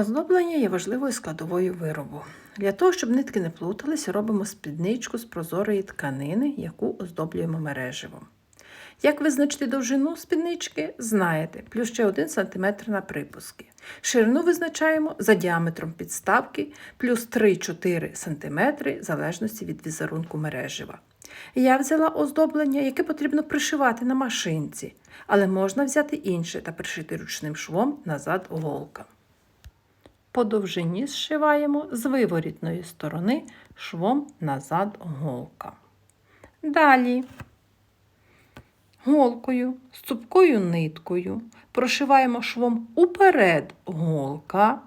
Оздоблення є важливою складовою виробу. Для того, щоб нитки не плутались, робимо спідничку з прозорої тканини, яку оздоблюємо мереживом. Як визначити довжину спіднички, знаєте, плюс ще 1 см на припуски. Ширину визначаємо за діаметром підставки плюс 3-4 см в залежності від візерунку мережива. Я взяла оздоблення, яке потрібно пришивати на машинці, але можна взяти інше та пришити ручним швом назад голка. По довжині зшиваємо з виворітної сторони швом назад голка. Далі голкою з цупкою ниткою прошиваємо швом уперед голка,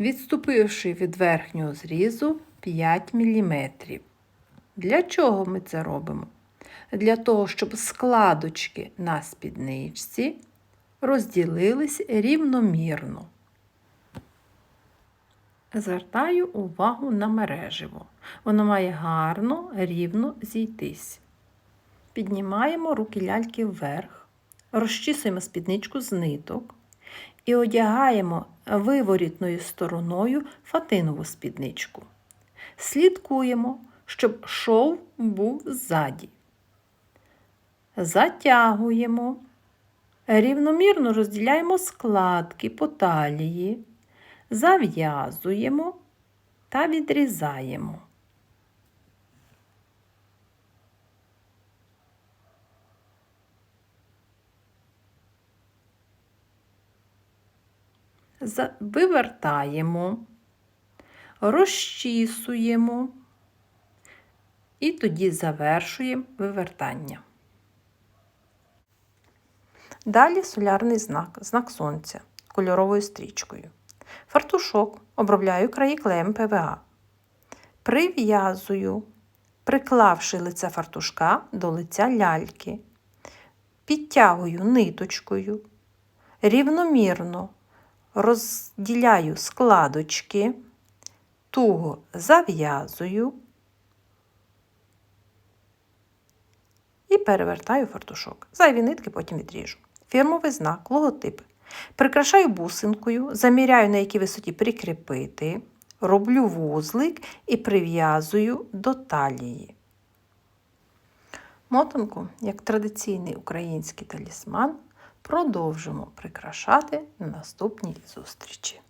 відступивши від верхнього зрізу 5 мм. Для чого ми це робимо? Для того, щоб складочки на спідничці розділились рівномірно. Звертаю увагу на мереживо. Воно має гарно, рівно зійтись. Піднімаємо руки ляльки вверх, розчісуємо спідничку з ниток і одягаємо виворітною стороною фатинову спідничку. Слідкуємо, щоб шов був ззаді. Затягуємо, рівномірно розділяємо складки по талії зав'язуємо та відрізаємо. Вивертаємо, розчісуємо і тоді завершуємо вивертання. Далі солярний знак, знак сонця кольоровою стрічкою. Фартушок обробляю краї клеєм ПВА. Прив'язую, приклавши лице фартушка до лиця ляльки. Підтягую ниточкою, рівномірно розділяю складочки, туго зав'язую і перевертаю фартушок. Зайві нитки потім відріжу. Фірмовий знак, логотип. Прикрашаю бусинкою, заміряю, на якій висоті прикріпити, роблю вузлик і прив'язую до талії. Мотанку, як традиційний український талісман, продовжимо прикрашати на наступній зустрічі.